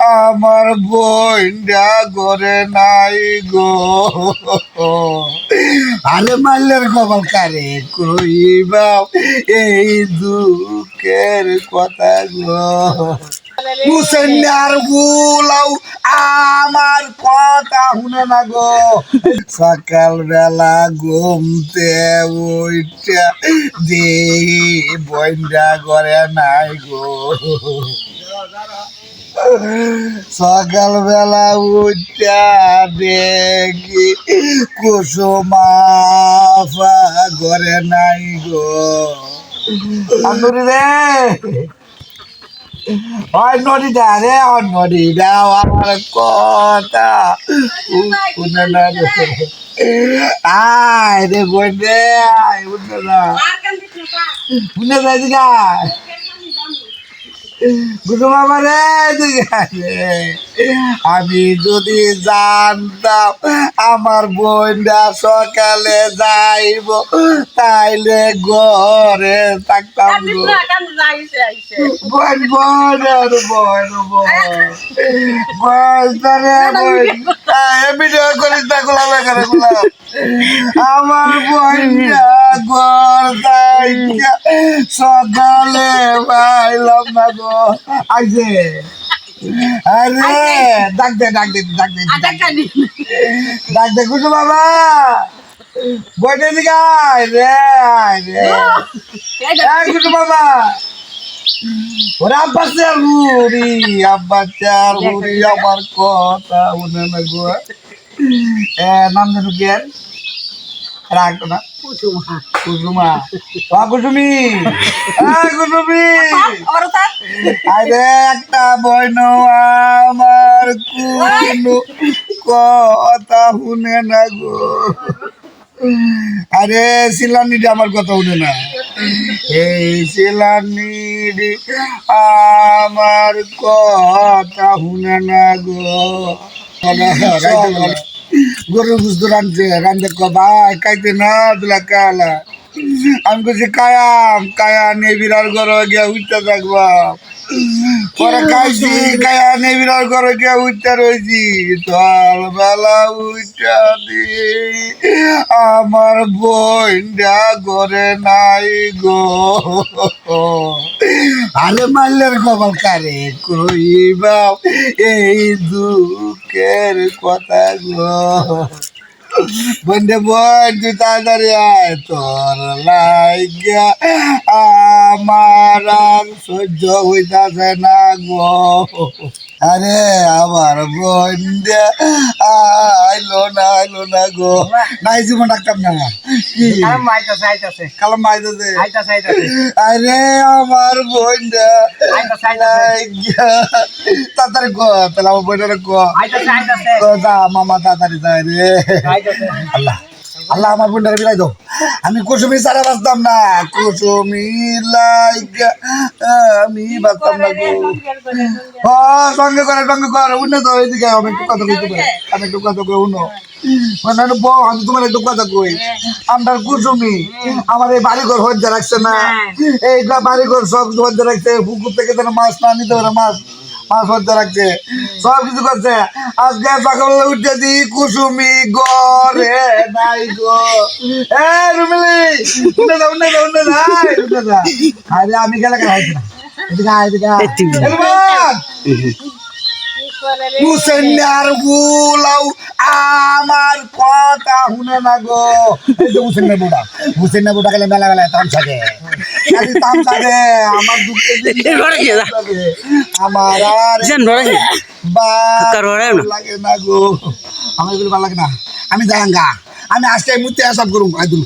আমার বইন্ডা ঘরে নাই গো। আরে মাল্লের কপাল কারে কইবা এই দুঃখের কথা গো। মুসেন্যার বুলাও আমার কথা শুনে না গো। সকাল বেলা ঘুমতে উঠা দেহি বইন্ডা নাই গো। সকাল বেলা উঠা দেখি কুসুমা ঘরে নাই গো। আন্দুরি রে। আমার কথা শুনে না রে। আয় রে বোন রে আয় শুনে না গুরু বাবা রে আমি যদি জানতাম আমার বোনটা সকালে যাইব তাইলে ঘরে থাকতাম বোন বোন আর বোন বোন। বোন তারে বোন ভিডিও করিস না গোলাম করে আমার যাইয়া সকালে পাইলাম না গো। আইছে আরে ডাক দে ডাক দে ডাক দে। ডাক দে কুসু বাবা। বইটে দিকে আয় রে আয় রে। কুসু বাবা। ওরে আব্বা চার বুড়ি আব্বা চার বুড়ি আমার কথা শুনে না গো। এ নাম জানো রাখতো না? কুসুমা! ও কুসুমি! এই কুসুমি আরে একটা বইন আমার কোনো কথা শুনে না গো। আরে শিলানিটি আমার কথা শুনে না। এই আমার কথা শুনে না গো। গরু বুঝতে রাঁধছে রাঁধে ভাই খাইতে না দিলা কালা। আমি বলছি কায়াম কায়া নেবিরার ঘর গিয়া উঠতে থাকবা। পরে খাইছি, কায়া নেবিরার ঘর গিয়া উঠতে রয়েছি সকাল বেলা উঠা দি আমার বোনটা ঘরে নাই গো। আরে মাল্লের কপাল কারে কইবা, এই দুঃখের কথা গো। বন্ধে বোন তুই তাড়াতাড়ি আয় তোর লাগিয়া আমার আর সহ্য হইতাছে না গো। আরে আমার বন্ধে আইলো না আইলো না গো। নাই জীবন ডাক্তার না। কি? কালাম মাইতেছে আরে আমার বন্ধে তাড়াতাড়ি গো তাহলে আমার গো তো যা মামা তাড়াতাড়ি যায় রে। আল্লাহ আল্লাহ আমার বোনটারে বিলাই দাও। আমি কুসুমি সারা বাঁচতাম না। কুসুমি লাইগা আমি বাঁচতাম না গো। ও সঙ্গে করে সঙ্গে করে উঠে তো ওইদিকে আমি একটু কথা কইতে পারি আমি একটু কথা কই উনো মানে বউ আমি তোমার একটু কথা কই। আমার কুসুমি আমার এই বাড়ি ঘর হজ্জা রাখছে না। এই বাড়িঘর সব হজ্জা রাখছে পুকুর থেকে যেন মাছ না নিতে পারে মাছ। মাছ রাখছে সব কিছু করছে। আজকে সকালে উঠে দি কুসুমি গরে নাই গো। এ রুমিলি উঠে যা উঠে যা উঠে যা উঠে যা। আরে আমি গেলে না। এদিকে আয়, এদিকে আয়। এলমান! মুসেন্নার বুলাও আমার কথা শুনে না গো। এই যে মুসেন্নার বুড়া। মুসেন্নার বুড়া গেলে মেলা মেলা তাম থাকে খালি তাম থাকে। আমার দুঃখে আমার আর না। বা লাগে না গো। আমার এগুলো ভালো লাগে না। আমি জাঙ্গা আমি আজকে মূর্তি সব করুন আইদুল